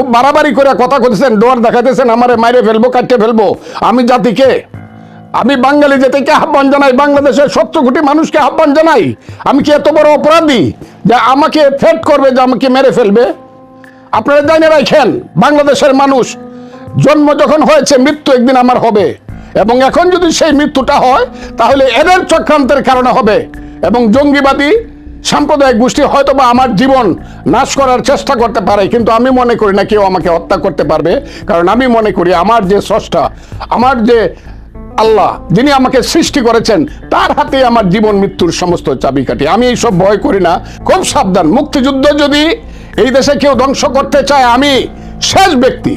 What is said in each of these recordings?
খুব বাড়াবাড়ি করে কথা কইতেছেন, ডোয়ার দেখাতেছেন আমারে মাইরে ফেলব কাটতে ফেলব। আমি জাতিকে, আমি বাঙালি জাতিকে আহ্বান জানাই, বাংলাদেশের সত্তর কোটি মানুষকে আহ্বান জানাই। আমি কি এত বড় অপরাধী যে আমাকে ফেট করবে, যে আমাকে মেরে ফেলবে? আপনারা জানে রাখেন, বাংলাদেশের মানুষ, জন্ম যখন হয়েছে, মৃত্যু একদিন আমার হবে। এবং এখন যদি সেই মৃত্যুটা হয়, তাহলে এদের চক্রান্তের কারণে হবে। এবং জঙ্গিবাদী সাম্প্রদায়িক গোষ্ঠী হয়তো বা আমার জীবন নাশ করার চেষ্টা করতে পারে, কিন্তু আমি মনে করি না কেউ আমাকে হত্যা করতে পারবে। কারণ আমি মনে করি আমার যে স্রষ্টা, আমার যে আল্লাহ, যিনি আমাকে সৃষ্টি করেছেন, তার হাতে আমার জীবন মৃত্যুর সমস্ত চাবিকাঠি। আমি এইসব ভয় করি না। খুব সাবধান। মুক্তিযুদ্ধ যদি এই দেশে কেউ ধ্বংস করতে চায়, আমি শেষ ব্যক্তি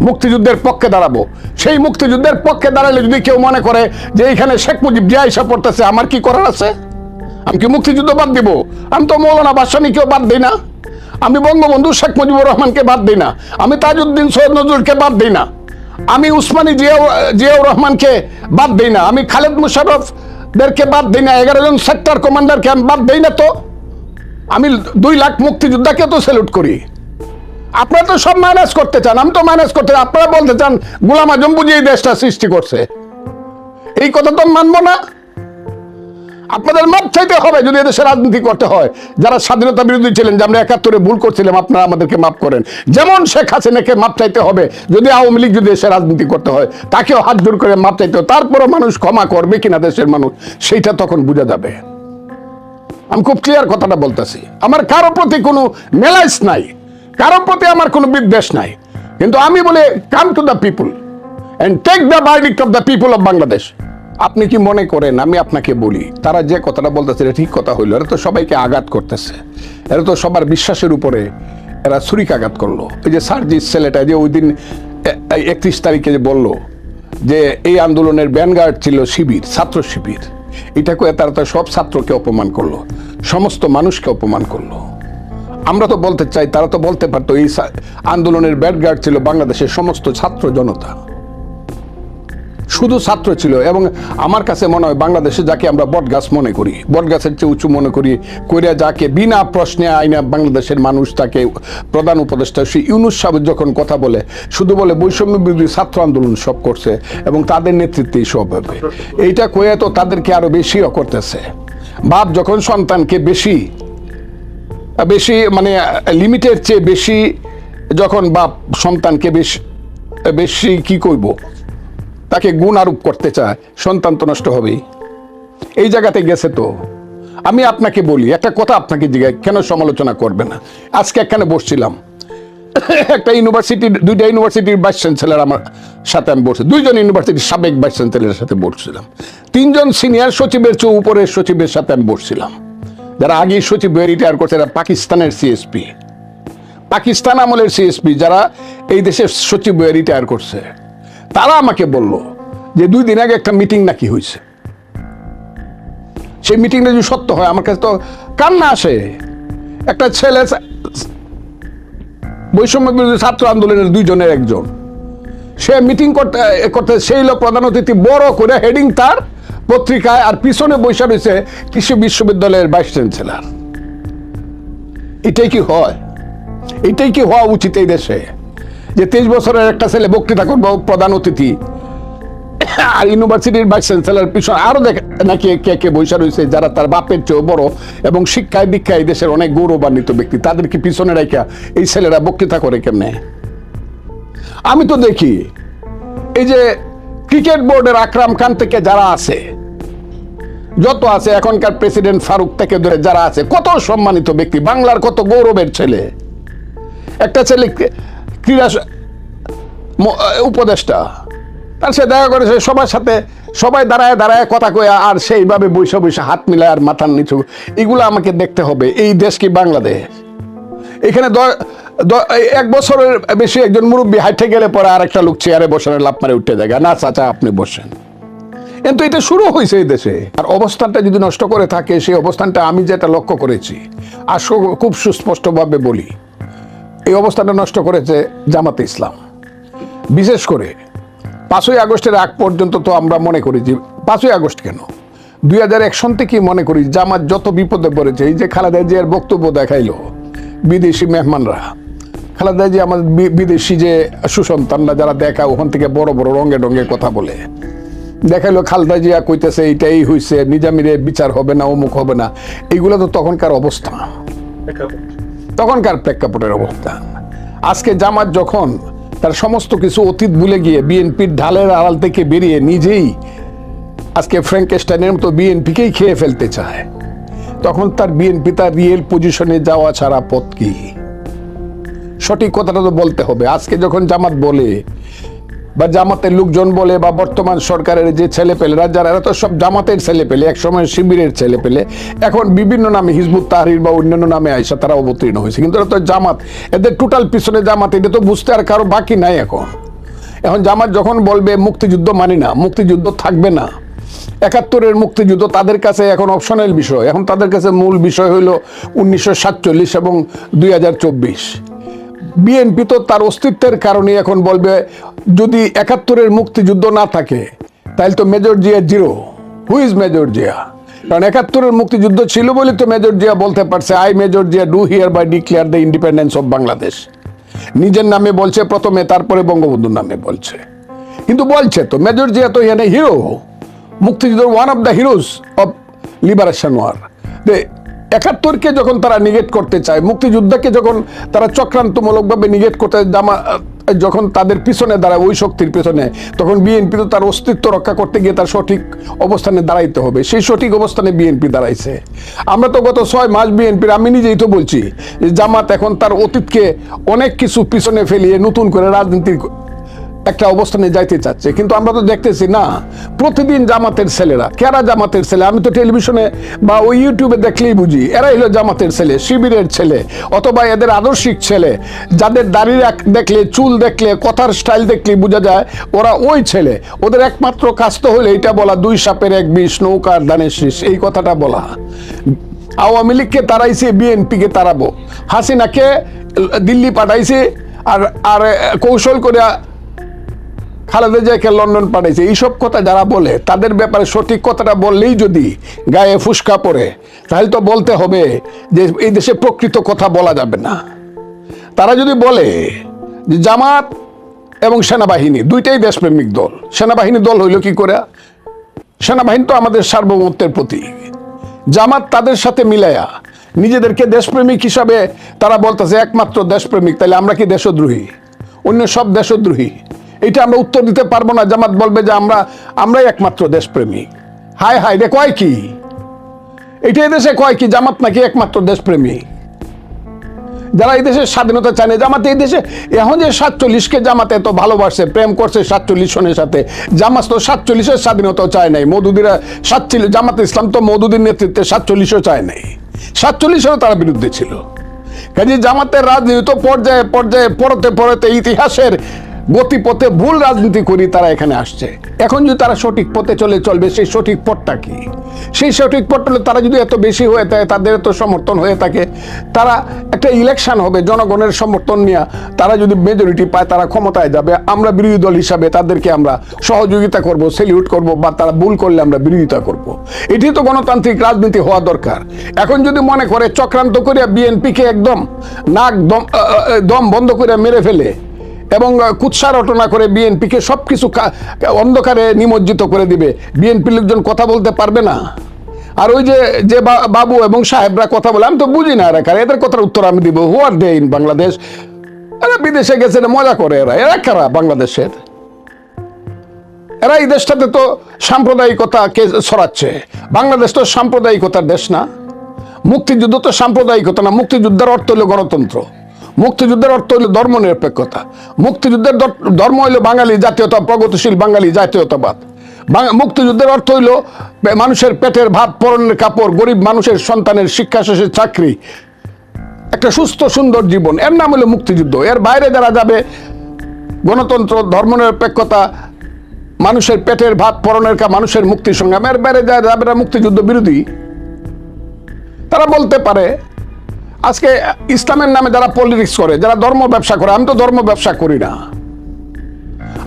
মুক্তিযুদ্ধের পক্ষে দাঁড়াবো। সেই মুক্তিযুদ্ধের পক্ষে দাঁড়ালে যদি কেউ মনে করে যে এইখানে শেখ মুজিব জিয়া এসে পড়তেছে, আমার কি করার আছে? আমি কি মুক্তিযুদ্ধ বাদ দিব। আমি তো মৌলানা বাদশানীকেও বাদ দিই না। আমি বঙ্গবন্ধু শেখ মুজিবুর রহমানকে বাদ দিই না। আমি তাজউদ্দিন সৈয়দ নজরুলকে বাদ দিই না। আমি উসমানী জিয়াউ জিয়াউর রহমানকে বাদ দিই না। আমি খালেদ মুশারফদেরকে বাদ দিই না। এগারো জন সেক্টর কমান্ডারকে আমি বাদ দিই না তো। আমি দুই লাখ মুক্তিযোদ্ধাকে তো স্যালুট করি। আপনারা তো সব ম্যানেজ করতে চান। আমি তো ম্যানেজ করতে চান আপনারা বলতে চান, গোলাম আজম বুঝে এই দেশটা সৃষ্টি করছে। এই কথা তো মানবো না। আপনাদের মাপ চাইতে হবে যদি এদেশে রাজনীতি করতে হয়। যারা স্বাধীনতা বিরোধী ছিলেন, যে আমরা একাত্তরে ভুল করছিলাম, আপনারা আমাদেরকে মাফ করেন। যেমন শেখ হাসিনাকে মাপ চাইতে হবে যদি আওয়ামী লীগ যদি এসে রাজনীতি করতে হয়, তাকেও হাত জোর করে মাপ চাইতে হবে। তারপরও মানুষ ক্ষমা করবে কিনা দেশের মানুষ, সেইটা তখন বোঝা যাবে। আমি খুব ক্লিয়ার কথাটা বলতেছি। আমার কারও প্রতি কোনো মেলাইস নাই। কারও প্রতি আমার কোনো বিদ্বেষ নাই। কিন্তু আমি বলে come to the people and take the verdict of the people of Bangladesh আপনি কি মনে করেন, আমি আপনাকে বলি, তারা যে কথাটা বলতেছে এটা ঠিক কথা হইল, এরা তো সবাইকে আঘাত করতেছে। এরা তো সবার বিশ্বাসের উপরে এরা ছুরিকাঘাত করল। এই যে সার্জিস ছেলেটা যে ওই দিন একত্রিশ তারিখে যে বলল যে এই আন্দোলনের ব্যানগার্ড ছিল শিবির, ছাত্র শিবির। এটা করে তারা তো সব ছাত্রকে অপমান করল, সমস্ত মানুষকে অপমান করল। আমরা তো বলতে চাই, তারা তো বলতে পারতো এই আন্দোলনের ব্যাডগার্ড ছিল বাংলাদেশের সমস্ত ছাত্র জনতা। শুধু ছাত্র ছিল এবং আমার কাছে মনে হয় বাংলাদেশে যাকে আমরা বটগাছ মনে করি, বটগাছের চেয়ে উঁচু মনে করি, কইরা যাকে বিনা প্রশ্নে আইনা বাংলাদেশের মানুষ তাকে প্রধান উপদেষ্টা সেই ইউনুস সাহেব যখন কথা বলে, শুধু বলে বৈষম্য বিরোধী ছাত্র আন্দোলন সব করছে এবং তাদের নেতৃত্বেই সব হবে। এইটা কয়ে তো তাদেরকে আরও বেশিও করতেছে। বাপ যখন সন্তানকে বেশি বেশি মানে লিমিটের চেয়ে বেশি, যখন বাপ সন্তানকে বেশি বেশি কি করব তাকে গুণ আরোপ করতে চায়, সন্তান তো নষ্ট হবেই। এই জায়গাতে গেছে তো। আমি আপনাকে বলি, একটা কথা আপনাকে জিজ্ঞাসা কেন সমালোচনা করবে না? আজকে এখানে বসছিলাম। একটা ইউনিভার্সিটির, দুইটা ইউনিভার্সিটির ভাইস চ্যান্সেলার আমার সাথে আমি বসছি দুইজন ইউনিভার্সিটির সাবেক ভাইস চ্যান্সেলারের সাথে বসছিলাম। তিনজন সিনিয়র সচিবের চেয়ে উপরের সচিবের সাথে আমি বসছিলাম। যারা আগেই সচিব হয়ে রিটায়ার করছে, এরা পাকিস্তানের সিএসপি পাকিস্তান আমলের সিএসপি যারা এই দেশের সচিব হয়ে রিটায়ার করছে। তারা আমাকে বলল যে দুই দিন আগে একটা মিটিং নাকি হয়েছে সেই মিটিংটা যদি সত্য হয়, আমার কাছে তো কান্না আসে। একটা ছেলে বৈষম্য বিরোধী ছাত্র আন্দোলনের দুইজনের একজন। সে মিটিং করতে করতে, সেই লোক প্রধান অতিথি বড় করে হেডিং তার পত্রিকায় আর পিছনে বৈশা রয়েছে কৃষি বিশ্ববিদ্যালয়ের ভাইস চ্যান্সেলার। এটাই কি হয়? এটাই কি হওয়া উচিত এই দেশে? যে তেইশ বছরের একটা ছেলে বক্তৃতা করব, প্রধান অতিথি। আর ইউনিভার্সিটির ভাইস চ্যান্সেলার পিছনে আরও দেখ নাকি কে কে বৈশা রয়েছে, যারা তার বাপের চেয়েও বড় এবং শিক্ষায় দীক্ষায় দেশের অনেক গৌরবান্বিত ব্যক্তি, তাদেরকে পিছনে রেখা এই ছেলেরা বক্তৃতা করে কেমনে? আমি তো দেখি, এই যে ক্রিকেট বোর্ডের আকরাম খান থেকে যারা আছে, যত আছে, এখনকার প্রেসিডেন্ট ফারুক থেকে ধরে যারা আছে, কত সম্মানিত ব্যক্তি, বাংলার কত গৌরবের ছেলে। একটা ছেলে ক্রীড়া উপদেষ্টা। তার সে দেখা করেছে সবার সাথে সবাই দাঁড়ায় দাঁড়ায় কথা কয়ে, আর সেইভাবে বৈশা বৈশা হাত মিলায় আর মাথার নিচু। এগুলো আমাকে দেখতে হবে। এই দেশ কি বাংলাদেশ? এখানে এক বছরের বেশি একজন মুরব্বী হাইটে গেলে পরে আর একটা লোক চেয়ারে বসানোর লাভ মারে উঠে যায়। না, চাচা, আপনি বসেন। কিন্তু এটা শুরু হয়েছে এই দেশে। আর অবস্থানটা যদি নষ্ট করে থাকে, সেই অবস্থানটা আমি যেটা লক্ষ্য করেছি, আর খুব সুস্পষ্টভাবে বলি এই অবস্থানটা নষ্ট করেছে জামাতে ইসলাম। বিশেষ করে পাঁচই আগস্টের আগ পর্যন্ত তো আমরা মনে করি যে, পাঁচই আগস্ট কেন? দুই হাজার এক সন থেকেই মনে করি জামাত যত বিপদে পড়েছে, এই যে খালেদা জিয়ার বক্তব্য দেখাইলো বিদেশি মেহমানরা, খালেদা যে আমাদের বিদেশি যে সুসন্তানরা যারা দেখা, ওখান থেকে বড় বড় রঙে রঙে কথা বলে। দেখাইলো খালদা জিয়া কইতেছে, এইটাই হইছে নিজামিরে বিচার হবে না, অমুক হবে না। এইগুলো তো তখনকার অবস্থা। তখনকার প্রেক্ষাপটের অবস্থা। আজকে জামাত যখন তার সমস্ত কিছু অতীত ভুলে গিয়ে বিএনপির ঢালের আড়াল থেকে বেরিয়ে নিজেই আজকে ফ্র্যাঙ্কেস্টাইনের মতো বিএনপিকেই খেয়ে ফেলতে চায়, তখন তার বিএনপি তার রিয়েল পজিশনে যাওয়া ছাড়া পথ কি? সঠিক কথাটা তো বলতে হবে। আজকে যখন জামাত বলে বা জামাতের লোকজন বলে বা বর্তমান সরকারের যে ছেলে পেলেরা যারা এরা তো সব জামাতের ছেলে পেলে একসময় শিবিরের ছেলে পেলে এখন বিভিন্ন নামে হিজবুত তাহরির বা অন্যান্য নামে আইসা তারা অবতীর্ণ হয়েছে। কিন্তু এরা তো জামাত। এদের টোটাল পিছনে জামাত, এটা তো বুঝতে আর কারও বাকি নাই এখন। এখন জামাত যখন বলবে, মুক্তিযুদ্ধ মানি না, মুক্তিযুদ্ধ থাকবে না। একাত্তরের মুক্তিযুদ্ধ তাদের কাছে এখন অপশনাল বিষয়। এখন তাদের কাছে মূল বিষয় হলো উনিশশো সাতচল্লিশ এবং দুই হাজার চব্বিশ। বিএনপি তো তার অস্তিত্বের কারণে এখন বলবে, যদি একাত্তরের মুক্তিযুদ্ধ না থাকে, তাহলে তো major Zia zero. Who is major Zia? কারণ একাত্তরের মুক্তিযুদ্ধ ছিল বলে তো মেজর জিয়া বলতে পারছে I major Zia do hereby declare the independence of Bangladesh নিজের নামে বলছে প্রথমে, তারপরে বঙ্গবন্ধুর নামে বলছে। কিন্তু বলছে তো, মেজর জিয়া তো এখানে হিরো মুক্তিযুদ্ধ one of the heroes of liberation war একাত্তরকে যখন তারা নিগেট করতে চায়, মুক্তিযুদ্ধকে যখন তারা চক্রান্তমূলকভাবে নিগেট করতে জামা যখন তাদের পিছনে দাঁড়ায়, ওই শক্তির পিছনে, তখন বিএনপি তো তার অস্তিত্ব রক্ষা করতে গিয়ে তার সঠিক অবস্থানে দাঁড়াইতে হবে। সেই সঠিক অবস্থানে বিএনপি দাঁড়াইছে। আমরা তো গত ছয় মাস বিএনপির, আমি নিজেই তো বলছি যে জামাত এখন তার অতীতকে অনেক কিছু পিছনে ফেলিয়ে নতুন করে রাজনীতির একটা অবস্থানে যাইতে চাচ্ছে। কিন্তু আমরা তো দেখতেছি, না, প্রতিদিন জামাতের ছেলেরা, কেরা জামাতের ছেলে? আমি তো টেলিভিশনে বা ওই ইউটিউবে দেখলেই বুঝি এরাই হলো জামাতের ছেলে, শিবিরের ছেলে, অথবা এদের আদর্শিক ছেলে। যাদের দাড়ি দেখলে, চুল দেখলে, কথার স্টাইল দেখলে বোঝা যায়, ওরা ওই ছেলে। ওদের একমাত্র কাজ তো হলো এইটা বলা, দুই সাপের এক বিষ নৌকার দানের শীষ, এই কথাটা বলা। আওয়ামী লীগকে তারাইছে তাড়াইছে, বিএনপিকে তাড়াবো। হাসিনাকে দিল্লি পাঠাইছে, আর আর কৌশল করে খালেদা জিয়াকে লন্ডন পাঠাইছে। এইসব কথা যারা বলে, তাদের ব্যাপারে সঠিক কথাটা বললেই যদি গায়ে ফুসকা পড়ে, তাহলে তো বলতে হবে যে এই দেশে প্রকৃত কথা বলা যাবে না। তারা যদি বলে যে জামাত এবং সেনাবাহিনী, দুইটাই দেশপ্রেমিক দল, সেনাবাহিনী দল হইল কি করে সেনাবাহিনী তো আমাদের সার্বভৌমত্বের প্রতি জামাত তাদের সাথে মিলায়া নিজেদেরকে দেশপ্রেমিক হিসাবে তারা বলতেছে একমাত্র দেশপ্রেমিক তাহলে আমরা কি দেশদ্রোহী? অন্য সব দেশদ্রোহী। এটা আমরা উত্তর দিতে পারব না। জামাত বলবে যে আমরা, আমরাই একমাত্র দেশপ্রেমী। হায় হায় রে কয় কি? এটা দেশে কয় কি? জামাত নাকি একমাত্র দেশপ্রেমী। যারা এই দেশের স্বাধীনতা চায় না জামাতে এই দেশে এখন যে সাতচল্লিশকে জামাতে এত ভালোবাসে, প্রেম করছে সাতচল্লিশ সনের সাথে, জামাত তো সাতচল্লিশের স্বাধীনতা চায় নাই। মধুদিরা সাতচল্লিশ, জামাত ইসলাম তো মধুদির নেতৃত্বে সাতচল্লিশও চায় নাই। সাতচল্লিশেরও তারা বিরুদ্ধে ছিল। কাজে জামাতের রাজনীতি তো পর্যায়ে পর্যায়ে পড়তে পড়তে ইতিহাসের গতিপথে ভুল রাজনীতি করি তারা এখানে আসছে। এখন যদি তারা সঠিক পথে চলে চলবে, সেই সঠিক পথটা কি? সেই সঠিক পথটা তারা যদি এত বেশি হয়ে থাকে, তাদের এত সমর্থন হয়ে থাকে, তারা একটা ইলেকশন হবে, জনগণের সমর্থন নিয়ে তারা যদি মেজরিটি পায়, তারা ক্ষমতায় যাবে। আমরা বিরোধী দল হিসাবে তাদেরকে আমরা সহযোগিতা করব সেলিউট করব, বা তারা ভুল করলে আমরা বিরোধিতা করব। এটি তো গণতান্ত্রিক রাজনীতি হওয়া দরকার। এখন যদি মনে করে চক্রান্ত করিয়া বিএনপিকে একদম নাক দম দম বন্ধ করে মেরে ফেলে এবং কুৎসা রটনা করে বিএনপিকে সব কিছু অন্ধকারে নিমজ্জিত করে দিবে। বিএনপি লোকজন কথা বলতে পারবে না। আর ওই যে যে বাবু এবং সাহেবরা কথা বলে, আমি তো বুঝি না এরা কারা। এদের কথার উত্তর আমি দিব। Who are they in Bangladesh এরা বিদেশে গেছে না, মজা করে এরা। এরা কারা বাংলাদেশের? এরা এই দেশটাতে তো সাম্প্রদায়িকতাকে ছড়াচ্ছে। বাংলাদেশ তো সাম্প্রদায়িকতার দেশ না। মুক্তিযুদ্ধ তো সাম্প্রদায়িকতা না। মুক্তিযুদ্ধের অর্থ হলো গণতন্ত্র। মুক্তিযুদ্ধের অর্থ হইল ধর্ম নিরপেক্ষতা মুক্তিযুদ্ধের ধর্ম হইল বাঙালি জাতীয়তা, প্রগতিশীল বাঙালি জাতীয়তাবাদ। মুক্তিযুদ্ধের অর্থ হইল মানুষের পেটের ভাত, পরনের কাপড়, গরিব মানুষের সন্তানের শিক্ষা শেষে চাকরি। একটা সুস্থ, সুন্দর জীবন। এর নাম হলো মুক্তিযুদ্ধ। এর বাইরে যারা যাবে, গণতন্ত্র, ধর্মনিরপেক্ষতা, মানুষের পেটের ভাত, পরনের কা, মানুষের মুক্তি সংগ্রাম এর বাইরে যারা যাবে মুক্তিযুদ্ধ বিরোধী। তারা বলতে পারে আজকে ইসলামের নামে যারা পলিটিক্স করে, যারা ধর্ম ব্যবসা করে, আমি তো ধর্ম ব্যবসা করি না।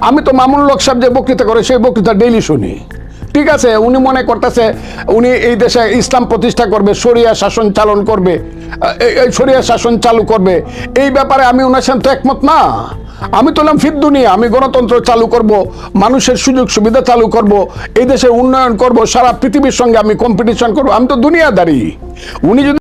আমি তো মামুন লোক সাহেব যে বক্তৃতা করে, সেই বক্তৃতা ডেইলি শুনি। ঠিক আছে, উনি মনে করতেছে, উনি এই দেশে ইসলাম প্রতিষ্ঠা করবে, শরিয়া শাসন চালন করবে এই- শরিয়া শাসন চালু করবে। এই ব্যাপারে আমি ওনার সাথে তো একমত না। আমি তোলাম ফির দুনিয়া, আমি গণতন্ত্র চালু করব, মানুষের সুযোগ সুবিধা চালু করব, এই দেশের উন্নয়ন করব, সারা পৃথিবীর সঙ্গে আমি কম্পিটিশন করব। আমি তো দুনিয়াদারি। উনি যদি